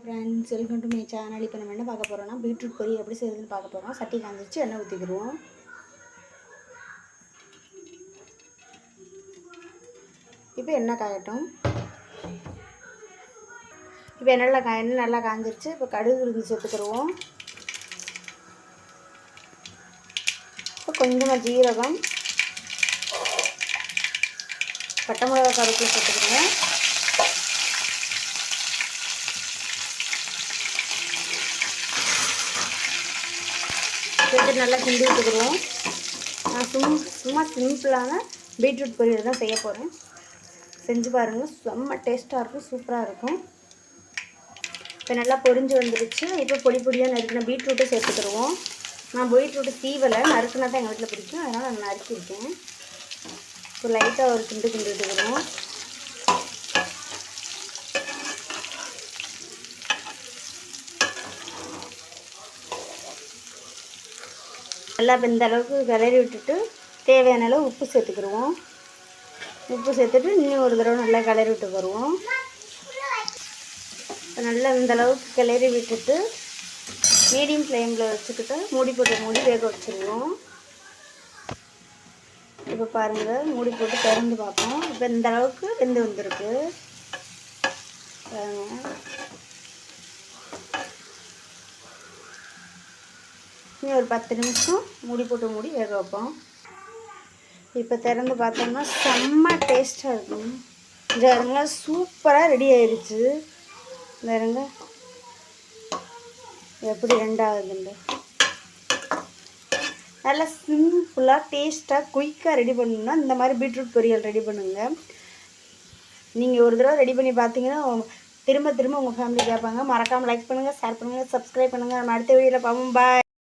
Friends welcome to my channel இப்போ நம்ம என்ன பார்க்க போகிறோம்னா பீட்ரூட் பொரி எப்படி செய்யுதுன்னு பார்க்க போகிறோம் சட்டி காஞ்சிச்சு எண்ணெய் ஊற்றிக்கிடுவோம் இப்போ எண்ணெய் காயட்டும். இப்போ எண்ணெயில் கா எண்ணெய் நல்லா காஞ்சிருச்சு. இப்போ கடுகு உளுந்து சேர்த்துக்கிடுவோம் இப்போ கொஞ்சமாக ஜீரகம் பட்டை மிளகா கருவேப்பிலை சேர்த்துக்கிடுவோம் சேர்த்து நல்லா கிண்டி விட்டுக்கிறோம் நான் சும் சும்மா சிம்பிளான பீட்ரூட் பொரியல் தான் செய்ய போகிறேன் செஞ்சு பாருங்கள் செம்ம டேஸ்ட்டாக இருக்கும் சூப்பராக இருக்கும். இப்போ நல்லா பொரிஞ்சு வந்துருச்சு. இப்போ பொடி பொடியாக நறுக்கின பீட்ரூட்டை சேர்த்துக்கிடுவோம் நான் பீட்ரூட்டு சீவலை நறுக்குனா தான் எங்கள் வீட்டில் பிடிக்கும். அதனால் நான் நறுக்கியிருக்கேன். இப்போ லைட்டாக ஒரு கிண்டு கிண்டு விட்டுக்கிறோம் நல்லா இப்போ இந்த அளவுக்கு கிளறி விட்டுட்டு தேவையான அளவு உப்பு சேர்த்துக்கிடுவோம் உப்பு சேர்த்துட்டு இன்னும் ஒரு தடவை நல்லா கிளறி விட்டு வருவோம். இப்போ நல்லா இந்த அளவுக்கு கிளறி விட்டுட்டு மீடியம் ஃப்ளேமில் வச்சுக்கிட்டு மூடி போட்டு மூடி வேக வச்சுருவோம். இப்போ பாருங்கள் மூடி போட்டு திறந்து பார்ப்போம். இப்போ இந்த அளவுக்கு வெந்து வந்திருக்கு. பாருங்கள் இன்னும் ஒரு பத்து நிமிஷம் மூடி போட்டு மூடி வேக வைப்போம். இப்போ திறந்து பார்த்தோம்னா செம்ம டேஸ்ட்டாக இருக்கும். இதுங்க சூப்பராக ரெடி ஆயிடுச்சு வேறுங்க எப்படி ரெண்டாகுதுங்க நல்லா சிம்பிளாக டேஸ்ட்டாக குயிக்காக ரெடி பண்ணணும்னா இந்த மாதிரி பீட்ரூட் பொரியல் ரெடி பண்ணுங்க. நீங்கள் ஒரு தடவை ரெடி பண்ணி பார்த்தீங்கன்னா திரும்ப திரும்ப உங்கள் ஃபேமிலி கேட்பாங்க. மறக்காமல் லைக் பண்ணுங்கள் ஷேர் பண்ணுங்கள் சப்ஸ்கிரைப் பண்ணுங்கள் நம்ம அடுத்த வீடியோவில் பார்ப்போம். பாய்